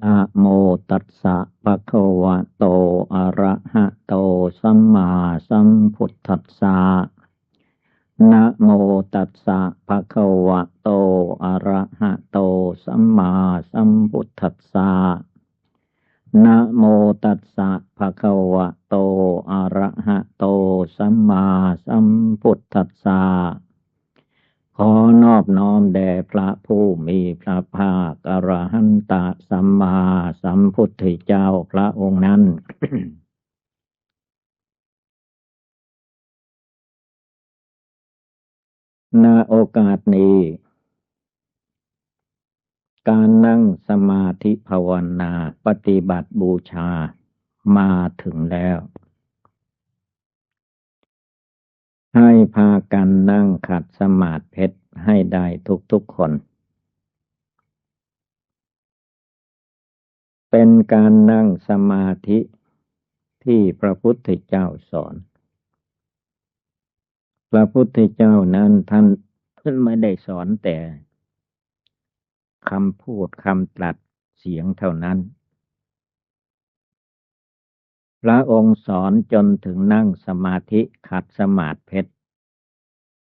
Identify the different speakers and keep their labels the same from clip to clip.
Speaker 1: นะโมตัสสะภะคะวะโต อะระหะโต สัมมาสัมพุทธัสสะนะโมตัสสะภะคะวะโต อะระหะโต สัมมาสัมพุทธัสสะนะโมตัสสะภะคะวะโต อะระหะโต สัมมาสัมพุทธัสสะ ขอนอบน้อมแด่พระผู้มีพระภาคอรหันตสัมมาสัมพุทธเจ้าพระองค์นั้น ณ โอกาสนี้ การนั่งสมาธิภาวนาปฏิบัติบูชามาถึงแล้ว ให้พากันนั่งขัดสมาธิเพชรให้ได้ทุกๆคน เป็นการนั่งสมาธิที่พระพุทธเจ้าสอน พระพุทธเจ้านั้นท่านท่านไม่ได้สอนแต่คำพูดคำตรัสเสียงเท่านั้น พระองค์สอนจนถึงนั่งสมาธิขัดสมาธิเพชร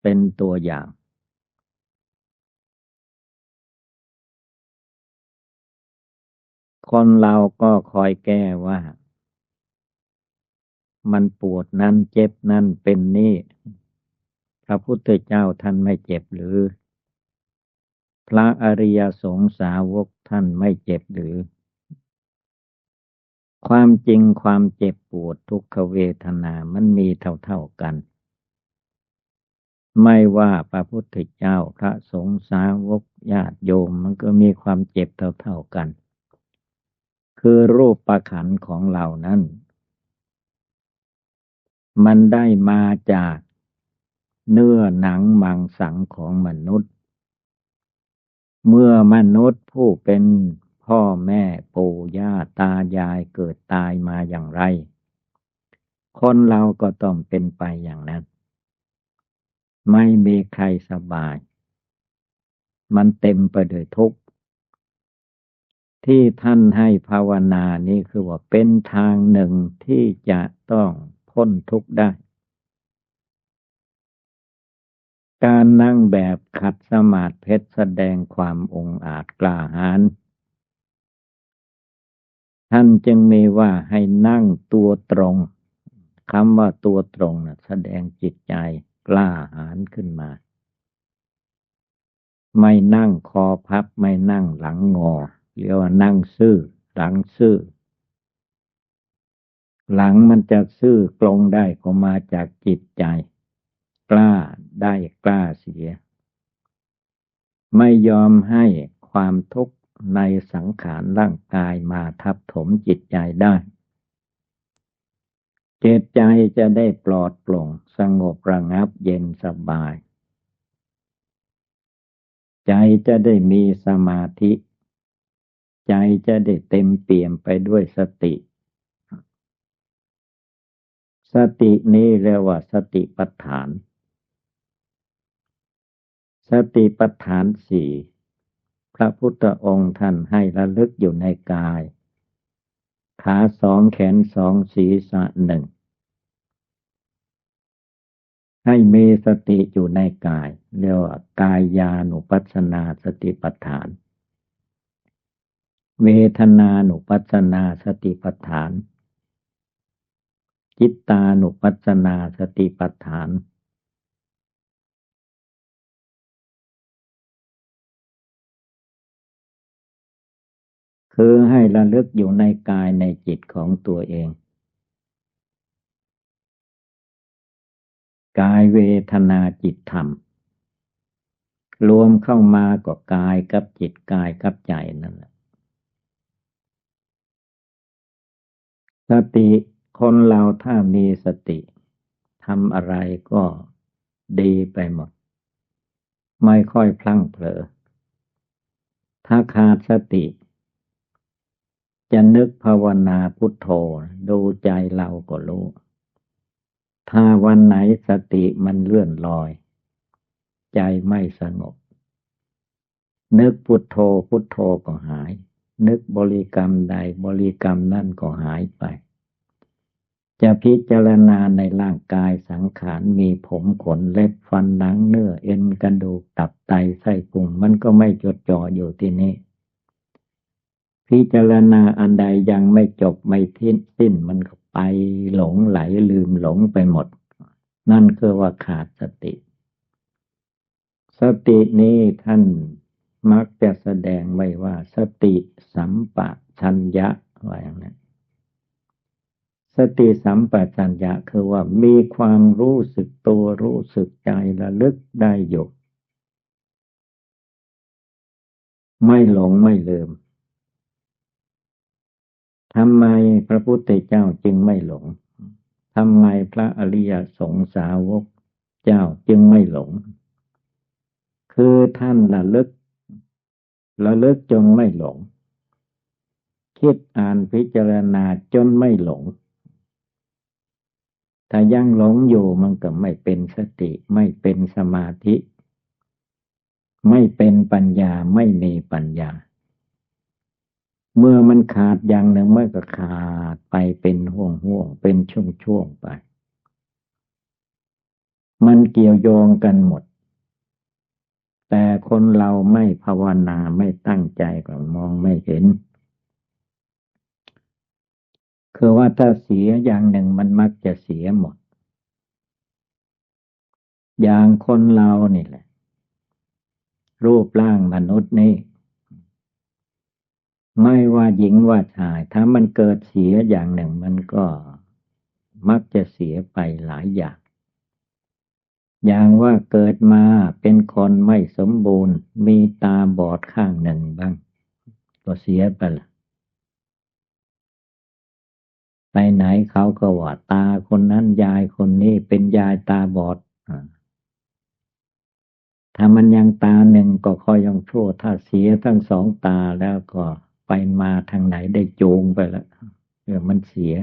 Speaker 1: เป็นตัวอย่าง คนเราก็คอยแก้ว่า มันปวดนั่นเจ็บนั่นเป็นนี่ พระพุทธเจ้าท่านไม่เจ็บหรือ พระอริยสงสาวกท่านไม่เจ็บหรือ ความจริงความเจ็บปวดทุกขเวทนามันมีเท่าๆกัน ไม่ว่าพระพุทธเจ้าพระสงฆ์สาวกญาติโยมมันก็มีความเจ็บเท่าๆกัน คือรูปประขันของเรานั้น มันได้มาจากเนื้อหนังมังสังของมนุษย์ เมื่อมนุษย์ผู้เป็น พ่อแม่ปู่ย่าตายายเกิดตายมาอย่างไร คนเราก็ต้องเป็นไปอย่างนั้น ไม่มีใครสบาย มันเต็มไปด้วยทุกข์ ที่ท่านให้ภาวนานี้คือว่าเป็นทางหนึ่งที่จะต้องพ้นทุกข์ได้ การนั่งแบบขัดสมาธิเพชรแสดงความองอาจกล้าหาญ ท่านจึงมีว่าให้นั่งตัวตรงคำว่าตัวตรงนะแสดงจิตใจกล้าหาญขึ้นมา ไม่นั่งคอพับไม่นั่งหลังงอเรียกว่านั่งซื่อหลังซื่อ หลังมันจะซื่อกลงได้ก็มาจากจิตใจ กล้าได้กล้าเสีย ไม่ยอมให้ความทุกข์ ในสังขารร่างกายมาทับถมจิตใจได้จิตใจจะได้ปลอดโปร่งสงบระงับเย็นสบาย ใจจะได้มีสมาธิ ใจจะได้เต็มเปี่ยมไปด้วยสติ สตินี้เรียกว่าสติปัฏฐาน สติปัฏฐานสี่ พระพุทธองค์ท่านให้ระลึกอยู่ในกาย ขาสองแขนสองศีรษะหนึ่ง ให้มีสติอยู่ในกาย เรียกว่ากายานุปัสนาสติปัฏฐาน เวทนานุปัสนาสติปัฏฐาน จิตตานุปัสนาสติปัฏฐาน คือให้ระลึกอยู่ในกายในจิตของตัวเอง กายเวทนาจิตธรรม รวมเข้ามาก็กายกับจิตกายกับใจนั่นแหละสติคนเราถ้ามีสติทำอะไรก็ดีไปหมด ไม่ค่อยพลั้งเผลอ ถ้าขาดสติ จะนึกภาวนาพุทโธดูใจเราก็รู้ ถ้าวันไหนสติมันเลื่อนลอย ใจไม่สงบ นึกพุทโธพุทโธก็หาย นึกบริกรรมใดบริกรรมนั่นก็หายไป จะพิจารณาในร่างกายสังขารมีผมขนเล็บฟันหนังเนื้อเอ็นกระดูกตับไตไส้พุงมันก็ไม่จดจ่ออยู่ที่นี่ พิจารณาอันใดยังไม่จบไม่ทิ้นสิ้นมันก็ไปหลงไหลลืมหลงไปหมด นั่นคือว่าขาดสติ สตินี้ท่านมักจะแสดงไว้ว่า สติสัมปชัญญะว่าอย่างนั้นสติสัมปชัญญะคือว่ามีความรู้สึกตัวรู้สึกใจระลึกได้อยู่ ไม่หลงไม่ลืม ทำไมพระพุทธเจ้าจึงไม่หลงทำไมพระอริยสงสาวกเจ้าจึงไม่หลง คือท่านระลึกระลึกจนไม่หลง คิดอ่านพิจารณาจนไม่หลง ถ้ายังหลงอยู่มันก็ไม่เป็นสติ ไม่เป็นสมาธิ ไม่เป็นปัญญาไม่มีปัญญา เมื่อมันขาดอย่างหนึ่งมันก็ขาดไปเป็นห่วงห่วงเป็นช่วงช่วงไป มันเกี่ยวโยงกันหมด แต่คนเราไม่ภาวนาไม่ตั้งใจก็มองไม่เห็น คือว่าถ้าเสียอย่างหนึ่งมันมักจะเสียหมด อย่างคนเรานี่แหละ รูปร่างมนุษย์นี่ ไม่ว่าหญิงว่าชาย ถ้ามันเกิดเสียอย่างหนึ่งมันก็มักจะเสียไปหลายอย่าง อย่างว่าเกิดมาเป็นคนไม่สมบูรณ์ มีตาบอดข้างหนึ่งบ้าง ก็เสียไปละไปไหนเขาก็ว่าตาคนนั้นยายคนนี้เป็นยายตาบอดถ้ามันยังตาหนึ่งก็คอยยังชั่วถ้าเสียทั้งสองตาแล้วก็ ไปมาทางไหนได้จูงไปแล้วเออมันเสีย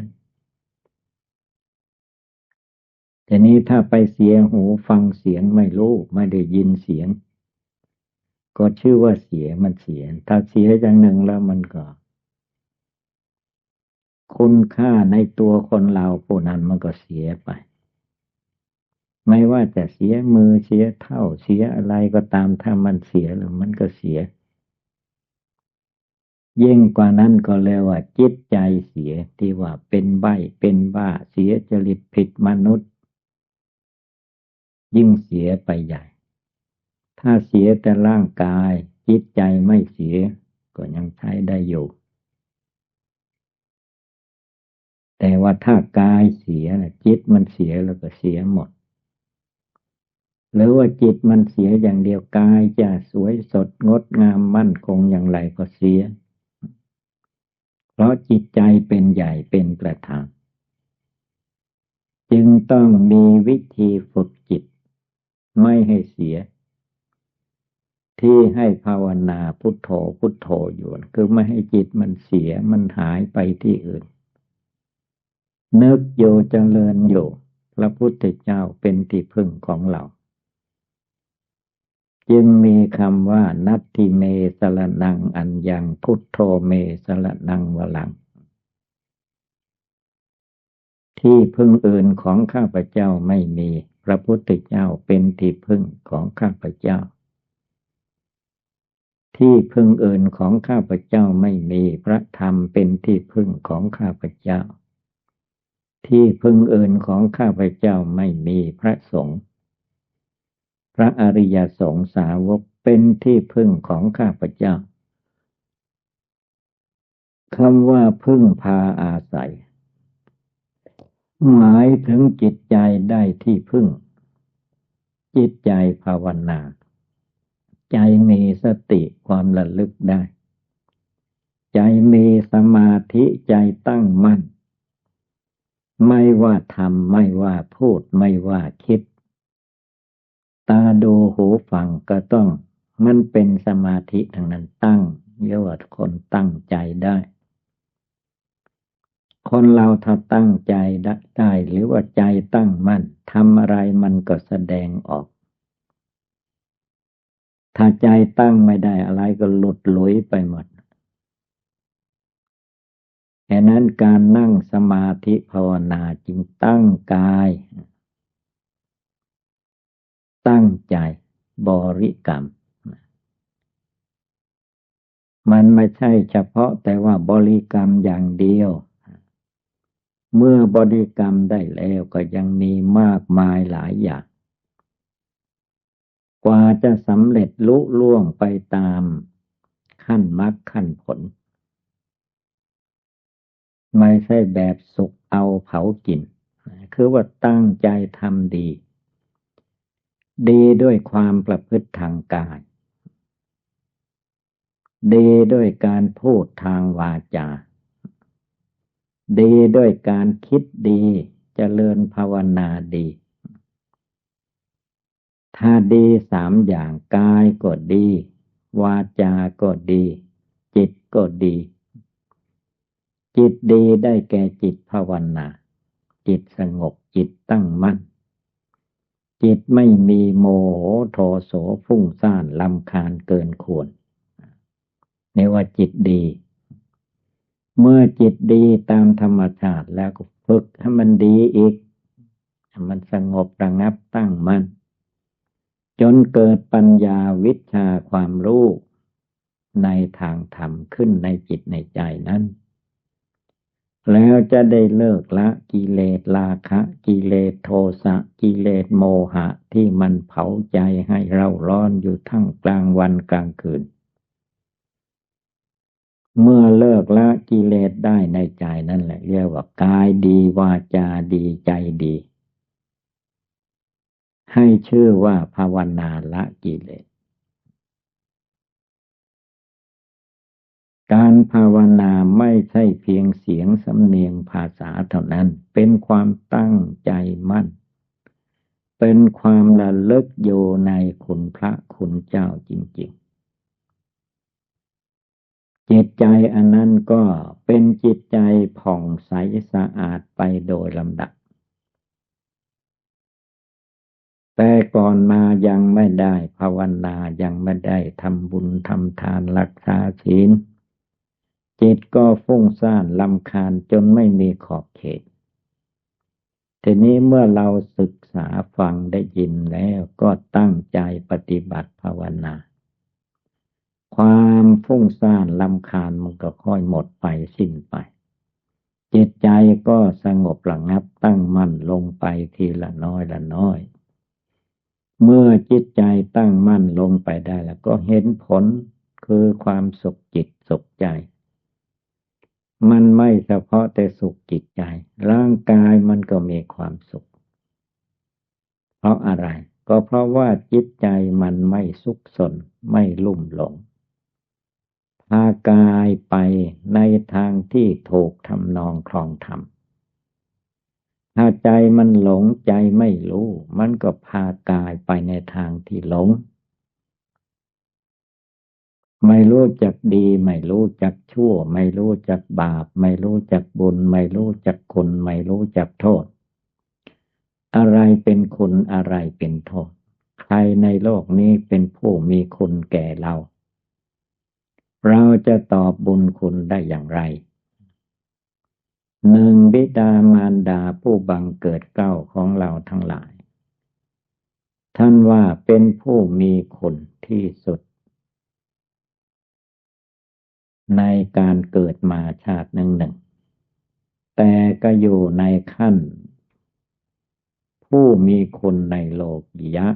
Speaker 1: ทีนี้ถ้าไปเสียหูฟังเสียงไม่รู้ไม่ได้ยินเสียง ก็ชื่อว่าเสียมันเสีย ถ้าเสียอย่างหนึ่งแล้วมันก็ คุณค่าในตัวคนเราผู้นั้นมันก็เสียไป ไม่ว่าจะเสียมือเสียเท่าเสียอะไรก็ตามถ้ามันเสียแล้วมันก็เสีย ยิ่งกว่านั้นก็เรียกว่า จิตใจเสียที่ว่าเป็นใบเป็นบ้าเสียจริตผิดมนุษย์ ยิ่งเสียไปใหญ่ ถ้าเสียแต่ร่างกาย จิตใจไม่เสีย ก็ยังใช้ได้อยู่แต่ว่าถ้ากายเสียนะจิตมันเสียแล้วก็เสียหมด หรือว่าจิตมันเสียอย่างเดียวกายจะสวยสดงดงามมั่นคงอย่างไรก็เสีย เพราะจิตใจเป็นใหญ่เป็นประธาน จึงต้องมีวิธีฝึกจิต ไม่ให้เสีย ที่ให้ภาวนาพุทโธพุทโธอยู่คือไม่ให้จิตมันเสียมันหายไปที่อื่น นึกโยเจริญอยู่พระพุทธเจ้าเป็นที่พึ่งของเรา จึงมีคำว่า นัตติเมสรนังอัญญังพุทโธเมสรนังวลัง ที่พึ่งอื่นของข้าพเจ้าไม่มี พระพุทธเจ้าเป็นที่พึ่งของข้าพเจ้า ที่พึ่งอื่นของข้าพเจ้าไม่มีพระธรรมเป็นที่พึ่งของข้าพเจ้า ที่พึ่งอื่นของข้าพเจ้าไม่มีพระสงฆ์ พระอริยสงสาวกเป็นที่พึ่งของข้าพเจ้าคำว่าพึ่งพาอาศัย หมายถึงจิตใจได้ที่พึ่ง จิตใจภาวนา ใจมีสติความระลึกได้ ใจมีสมาธิใจตั้งมั่น ไม่ว่าทำไม่ว่าพูดไม่ว่าคิด ตาดูหูฟังก็ต้องมันเป็นสมาธิทางนั้นตั้งเยอะว่าคนตั้งใจได้ คนเราถ้าตั้งใจได้หรือว่าใจตั้งมั่นทำอะไรมันก็แสดงออก ถ้าใจตั้งไม่ได้อะไรก็หลุดลุยไปหมดแค่นั้นการนั่งสมาธิภาวนาจึงตั้งกาย ตั้งใจบริกรรม มันไม่ใช่เฉพาะแต่ว่าบริกรรมอย่างเดียว เมื่อบริกรรมได้แล้วก็ยังมีมากมายหลายอย่าง กว่าจะสำเร็จลุล่วงไปตามขั้นมรรคขั้นผล ไม่ใช่แบบสุกเอาเผากิน คือว่าตั้งใจทำดี ดีด้วยความประพฤติทางกาย ดีด้วยการพูดทางวาจา ดีด้วยการคิดดีจเจริญภาวนาดี ถ้าดีสามอย่างกายก็ดี วาจาก็ดี จิตก็ดี จิตดีได้แก่จิตภาวนา จิตสงบจิตตั้งมั่น จิตไม่มีโมโหโทโสฟุ้งซ่านลำคาญเกินควรเนี่ว่าจิตดี เมื่อจิตดีตามธรรมชาติแล้วก็ฝึกให้มันดีอีก มันสงบระงับตั้งมั่นจนเกิดปัญญาวิชาความรู้ในทางธรรมขึ้นในจิตในใจนั้น แล้วจะได้เลิกละกิเลสราคะ กิเลสโทสะกิเลสโมหะที่มันเผาใจให้เราร้อนอยู่ทั้งกลางวันกลางคืน เมื่อเลิกละกิเลสได้ในใจนั่นแหละเรียกว่ากายดีวาจาดีใจดี ให้ชื่อว่าภาวนาละกิเลส การภาวนาไม่ใช่เพียงเสียงสำเนียงภาษาเท่านั้น เป็นความตั้งใจมั่น เป็นความระลึกอยู่ในคุณพระคุณเจ้าจริง ๆ จิตใจอันนั้นก็เป็นจิตใจผ่องใสสะอาดไปโดยลำดับ แต่ก่อนมายังไม่ได้ภาวนายังไม่ได้ทำบุญทำทานรักษาศีล จิตก็ฟุ้งซ่านลำคาญจนไม่มีขอบเขต ทีนี้เมื่อเราศึกษาฟังได้ยินแล้วก็ตั้งใจปฏิบัติภาวนา ความฟุ้งซ่านลำคาญมันก็ค่อยหมดไปสิ้นไป จิตใจก็สงบระงับตั้งมั่นลงไปทีละน้อยละน้อยเมื่อจิตใจตั้งมั่นลงไปได้แล้วก็เห็นผลคือความสุขจิตสุขใจ มันไม่เฉพาะแต่สุขจิตใจ ร่างกายมันก็มีความสุข เพราะอะไร ก็เพราะว่าจิตใจมันไม่สุขสน ไม่ลุ่มหลง พากายไปในทางที่ถูกทำนองคลองธรรมถ้าใจมันหลงใจไม่รู้ มันก็พากายไปในทางที่หลง ไม่รู้จักดี ไม่รู้จักชั่ว ไม่รู้จักบาป ไม่รู้จักบุญ ไม่รู้จักคุณ ไม่รู้จักโทษ อะไรเป็นคุณอะไรเป็นโทษ ใครในโลกนี้เป็นผู้มีคุณแก่เรา เราจะตอบบุญคุณได้อย่างไรหนึ่งบิดามารดาผู้บังเกิดเก้าของเราทั้งหลาย ท่านว่าเป็นผู้มีคุณที่สุด ในการเกิดมาชาติหนึ่งหนึ่ง แต่ก็อยู่ในขั้น ผู้มีคนในโลกยะ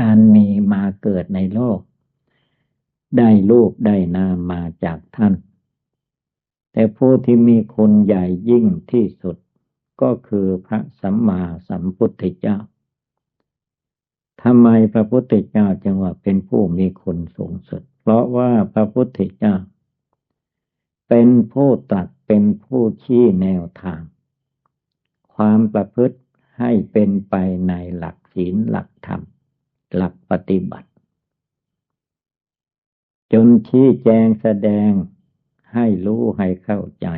Speaker 1: การมีมาเกิดในโลก ได้ลูกได้นามมาจากท่าน แต่ผู้ที่มีคนใหญ่ยิ่งที่สุดก็คือพระสัมมาสัมพุทธเจ้าทำไมพระพุทธเจ้าจึงว่าเป็นผู้มีคนสูงสุด เพราะว่าพระพุทธเจ้า เป็นผู้ตัดเป็นผู้ชี้แนวทาง ความประพฤติให้เป็นไปในหลักศีลหลักธรรม หลักปฏิบัติ จนชี้แจงแสดงให้รู้ให้เข้าใจ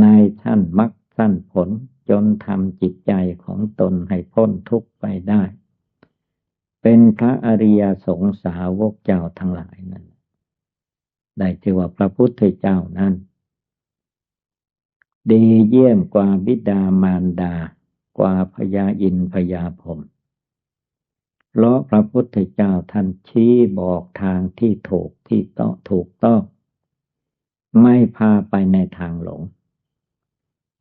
Speaker 1: ในท่านมักสั้นผลจนทำจิตใจของตนให้พ้นทุกข์ไปได้ เป็นพระอริยสงสาวกเจ้าทั้งหลายนั้น ได้ชื่อว่าพระพุทธเจ้านั้น ดีเยี่ยมกว่าบิดามารดา กว่าพญาอินพญาพรมเพราะพระพุทธเจ้าท่านชี้บอกทางที่ถูกที่ต้องถูกต้อง ไม่พาไปในทางหลง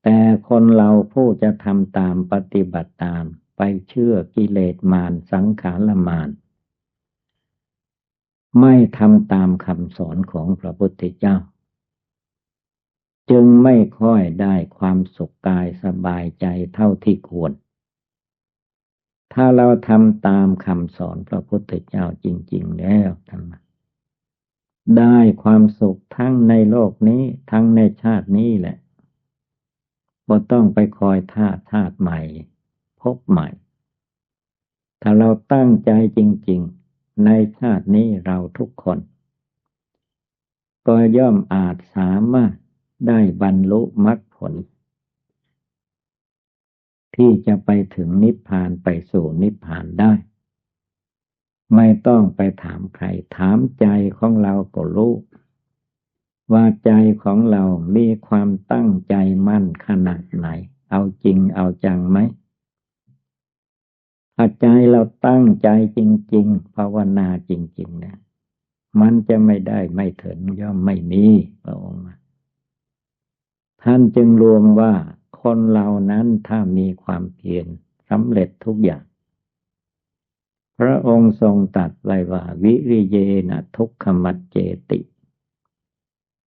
Speaker 1: แต่คนเราผู้จะทำตามปฏิบัติตาม ไปเชื่อกิเลสมารสังขารมารไม่ทำตามคำสอนของพระพุทธเจ้า จึงไม่ค่อยได้ความสุขกายสบายใจเท่าที่ควร ถ้าเราทำตามคำสอนพระพุทธเจ้าจริง ๆ แล้วท่านได้ความสุขทั้งในโลกนี้ทั้งในชาตินี้แหละบ่ต้องไปคอยท่าชาติใหม่ พบใหม่ ถ้าเราตั้งใจจริง ๆ ในชาตินี้เราทุกคน ก็ย่อมอาจสามารถได้บรรลุมรรคผล ที่จะไปถึงนิพพานไปสู่นิพพานได้ ไม่ต้องไปถามใคร ถามใจของเราก็รู้ว่าใจของเรามีความตั้งใจมั่นขนาดไหน เอาจริงเอาจังไหม ถ้าใจเราตั้งใจจริง ๆ ภาวนาจริง ๆ นะมันจะไม่ได้ไม่ถึงย่อมไม่มีพระองค์ท่านจึงรวมว่าคนเหล่านั้นถ้ามีความเพียรสำเร็จทุกอย่าง พระองค์ทรงตัดไว้ว่า วิริเยนะทุกขมัดเจติ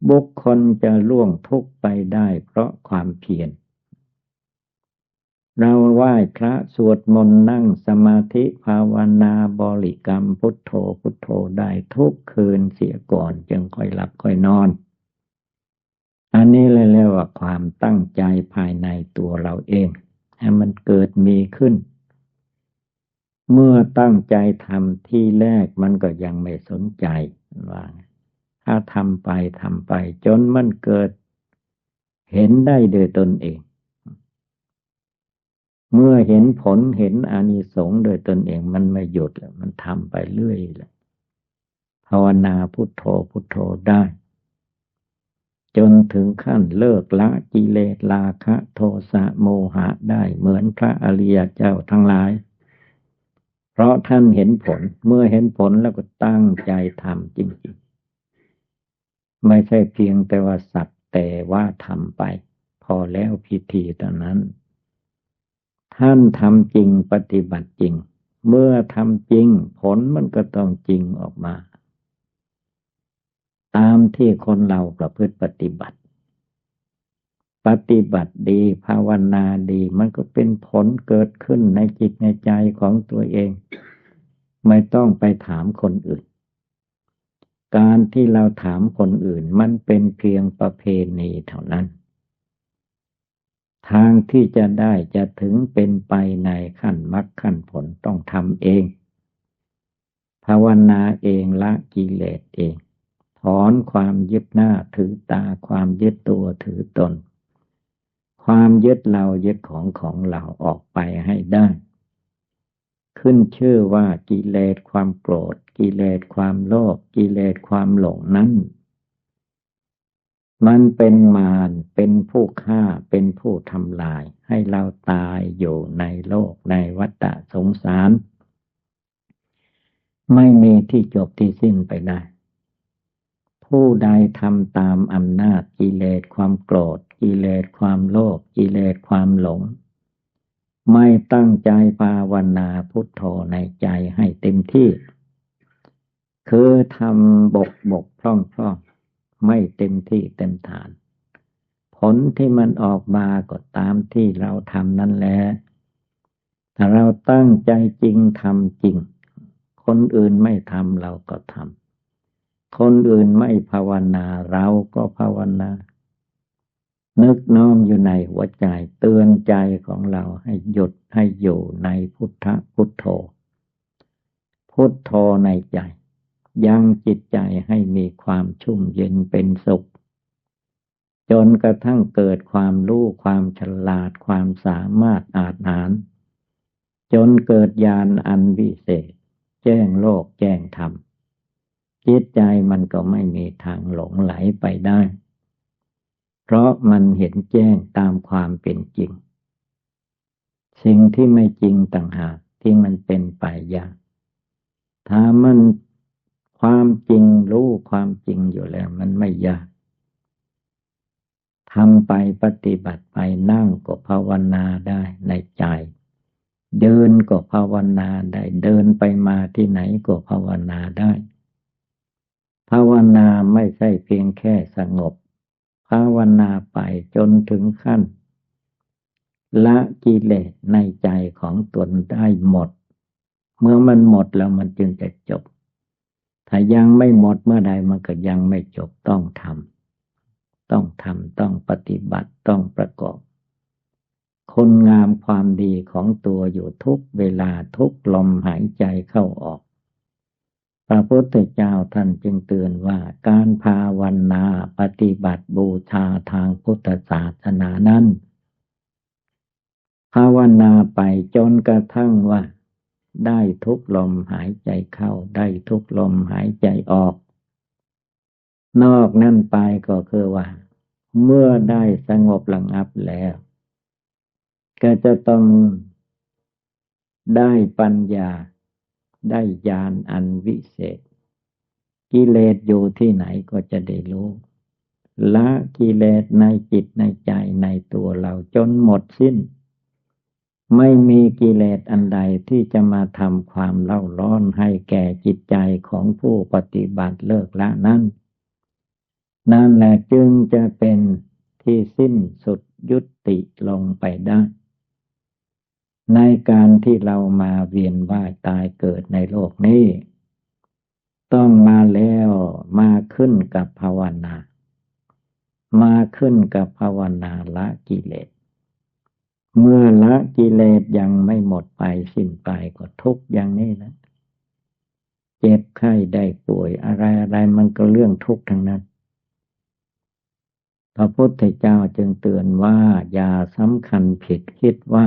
Speaker 1: บุคคลจะล่วงทุกไปได้เพราะความเพียร เราไหว้พระสวดมนต์นั่งสมาธิภาวนาบริกรรมพุทโธพุทโธได้ทุกคืนเสียก่อนจึงค่อยหลับค่อยนอน อันนี้เลยเรียกว่าความตั้งใจภายในตัวเราเอง ให้มันเกิดมีขึ้น เมื่อตั้งใจทำที่แรกมันก็ยังไม่สนใจว่าถ้าทำไปทำไปจนมันเกิด เห็นได้โดยตนเอง เมื่อเห็นผลเห็นอานิสงส์โดยตนเองมันไม่หยุดแล้วมันทำไปเรื่อยเลยภาวนาพุทโธพุทโธได้ จนถึงขั้นเลิกละกิเลสราคะ โทสะโมหะได้เหมือนพระอริยเจ้าทั้งหลาย เพราะท่านเห็นผลเมื่อเห็นผลแล้วก็ตั้งใจทำจริงๆ ไม่ใช่เพียงแต่ว่าสัตว์แต่ว่าทำไป พอแล้วพิธีตอนนั้น ท่านทำจริงปฏิบัติจริง เมื่อทำจริง ผลมันก็ต้องจริงออกมา ตามที่คนเราประพฤติปฏิบัติ ปฏิบัติดีภาวนาดี มันก็เป็นผลเกิดขึ้นในจิตในใจของตัวเอง ไม่ต้องไปถามคนอื่น การที่เราถามคนอื่น มันเป็นเพียงประเพณีเท่านั้น ทางที่จะได้จะถึงเป็นไปในขั้นมรรคขั้นผลต้องทำเอง ภาวนาเองละกิเลสเอง ถอนความยึดหน้าถือตาความยึดตัวถือตน ความยึดเรายึดของของเราออกไปให้ได้ ขึ้นชื่อว่ากิเลสความโกรธ กิเลสความโลภกิเลสความหลงนั้น มันเป็นมารเป็นผู้ฆ่าเป็นผู้ทำลาย ให้เราตายอยู่ในโลกในวัฏสงสาร ไม่มีที่จบที่สิ้นไปได้ ผู้ใดทำตามอำนาจกิเลสความโกรธ กิเลสความโลภกิเลสความหลง ไม่ตั้งใจภาวนาพุทโธในใจให้เต็มที่ คือทำบกบกพร่องพร่อง ไม่เต็มที่เต็มฐาน ผลที่มันออกมาก็ตามที่เราทำนั่นแหละถ้าเราตั้งใจจริงทำจริง คนอื่นไม่ทำเราก็ทำคนอื่นไม่ภาวนาเราก็ภาวนา นึกน้อมอยู่ในหัวใจเตือนใจของเราให้หยุดให้อยู่ในพุทธพุทโธ พุทโธในใจ ยังจิตใจให้มีความชุ่มเย็นเป็นสุข จนกระทั่งเกิดความรู้ความฉลาดความสามารถอาจหาร จนเกิดญาณอันวิเศษ แจ้งโลกแจ้งธรรม จิตใจมันก็ไม่มีทางหลงไหลไปได้ เพราะมันเห็นแจ้งตามความเป็นจริง สิ่งที่ไม่จริงต่างหากที่มันเป็นไปยากถ้ามัน ความจริงรู้ความจริงอยู่แล้วมันไม่ยากทำไปปฏิบัติไปนั่งก็ภาวนาได้ในใจ เดินก็ภาวนาได้ เดินไปมาที่ไหนก็ภาวนาได้ ภาวนาไม่ใช่เพียงแค่สงบ ภาวนาไปจนถึงขั้น ละกิเลสในใจของตนได้หมด เมื่อมันหมดแล้วมันจึงจะจบ ถ้ายังไม่หมดเมื่อใดมันก็ยังไม่จบต้องทำต้องทำต้องปฏิบัติต้องประกอบคนงามความดีของตัวอยู่ทุกเวลาทุกลมหายใจเข้าออก พระพุทธเจ้าท่านจึงเตือนว่าการภาวนาปฏิบัติบูชาทางพุทธศาสนานั้น ภาวนาไปจนกระทั่งว่า ได้ทุกลมหายใจเข้า ได้ทุกลมหายใจออก นอกนั่นไปก็คือว่า เมื่อได้สงบระงับแล้ว ก็จะต้องได้ปัญญา ได้ญาณอันวิเศษ กิเลสอยู่ที่ไหนก็จะได้รู้ละกิเลสในจิตในใจในตัวเราจนหมดสิ้น ไม่มีกิเลสอันใดที่จะมาทำความเล่าร้อนให้แก่จิตใจของผู้ปฏิบัติเลิกละนั้น นั่นแหละจึงจะเป็นที่สิ้นสุดยุติลงไปได้ ในการที่เรามาเวียนว่ายตายเกิดในโลกนี้ ต้องมาแล้วมาขึ้นกับภาวนา มาขึ้นกับภาวนาละกิเลส เมื่อละกิเลสยังไม่หมดไปสิ้นไปก็ทุกอย่างนี้นะเจ็บไข้ได้ป่วยอะไรอะไรมันก็เรื่องทุกข์ทั้งนั้น พระพุทธเจ้าจึงเตือนว่าอย่าสำคัญผิดคิดว่า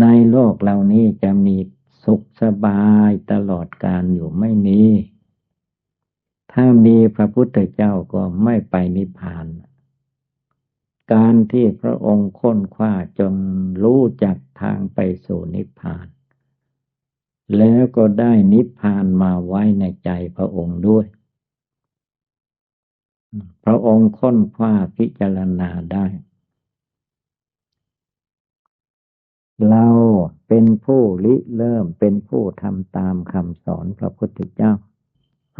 Speaker 1: ในโลกเหล่านี้จะมีสุขสบายตลอดการอยู่ไม่มีถ้ามีพระพุทธเจ้าก็ไม่ไปนิพพาน การที่พระองค์ค้นคว้าจนรู้จักทางไปสู่นิพพาน แล้วก็ได้นิพพานมาไว้ในใจพระองค์ด้วย พระองค์ค้นคว้าพิจารณาได้ เราเป็นผู้ริเริ่มเป็นผู้ทำตามคำสอนพระพุทธเจ้า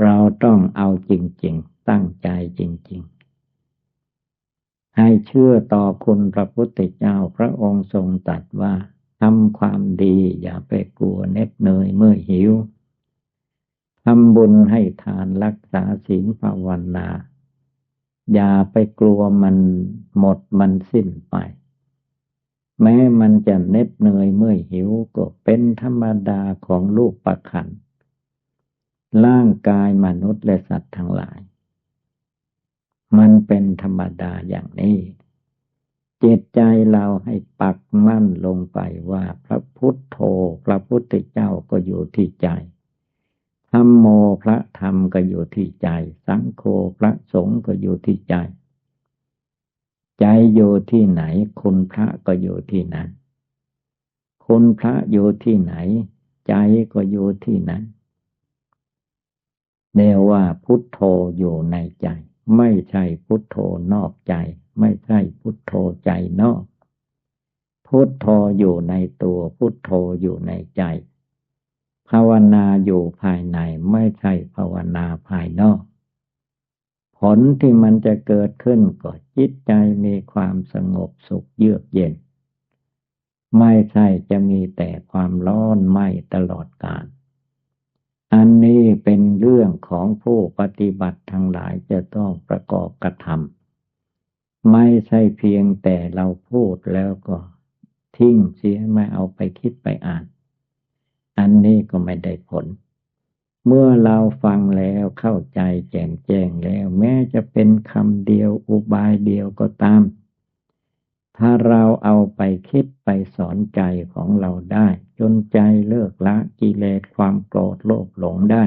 Speaker 1: เราต้องเอาจริง ๆ ตั้งใจจริง ๆ เชื่อต่อคุณพระพุทธเจ้าพระองค์ทรงตรัสว่าทำความดีอย่าไปกลัวเน็ดเนยเมื่อหิวทำบุญให้ทานรักษาศีลภาวนา อย่าไปกลัวมันหมดมันสิ้นไป แม้มันจะเน็ดเหนื่อยเมื่อหิวก็เป็นธรรมดาของลูกประคันร่างกายมนุษย์และสัตว์ทั้งหลาย มันเป็นธรรมดาอย่างนี้ จิตใจเราให้ปักมั่นลงไปว่าพระพุทธโธพระพุทธเจ้าก็อยู่ที่ใจธรรมโมพระธรรมก็อยู่ที่ใจ สังโฆพระสงฆ์ก็อยู่ที่ใจ ใจอยู่ที่ไหน คุณพระก็อยู่ที่นั้น คุณพระอยู่ที่ไหน ใจก็อยู่ที่นั้นเนว่าพุทโธอยู่ในใจ ไม่ใช่พุทโธนอกใจ ไม่ใช่พุทโธใจนอก พุทโธอยู่ในตัวพุทโธอยู่ในใจ ภาวนาอยู่ภายในไม่ใช่ภาวนาภายนอก ผลที่มันจะเกิดขึ้นก็จิตใจมีความสงบสุขเยือกเย็น ไม่ใช่จะมีแต่ความร้อนไหมตลอดกาล อันนี้เป็นเรื่องของผู้ปฏิบัติทั้งหลายจะต้องประกอบกระทำไม่ใช่เพียงแต่เราพูดแล้วก็ทิ้งเสียไม่เอาไปคิดไปอ่าน อันนี้ก็ไม่ได้ผล เมื่อเราฟังแล้วเข้าใจแจ่มแจ้งแล้ว แม้จะเป็นคำเดียวอุบายเดียวก็ตาม ถ้าเราเอาไปคิดไปสอนใจของเราได้ นใจเลิกละกิเลสความโกรธโลภหลงได้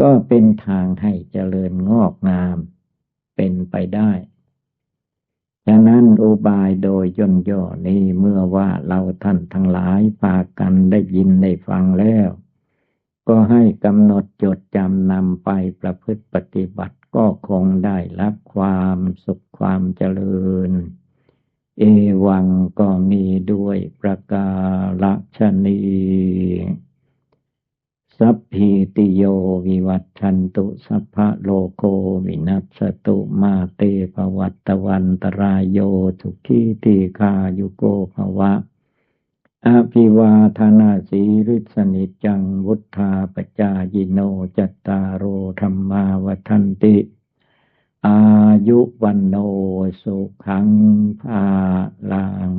Speaker 1: ก็เป็นทางให้เจริญงอกงามเป็นไปได้ฉะนั้นอุบายโดยย่นย่อนี้เมื่อว่าเราท่านทั้งหลายพากันได้ยินได้ฟังแล้ว ก็ให้กำหนดจดจำนำไปประพฤติปฏิบัติก็คงได้รับความสุขความเจริญ เอวังก็มีด้วยประกาศนีสัพพิติโยวิวัตชันตุสัพพะโลโกวินัสตุมาเตภวัตวันตรายโยทุกีติคายุโกภวะอภิวาธนาสีริสนิจังวุธาปจายโนจัตตารโอธรรมาวทันติ อายุวันโนสุขังภาลัง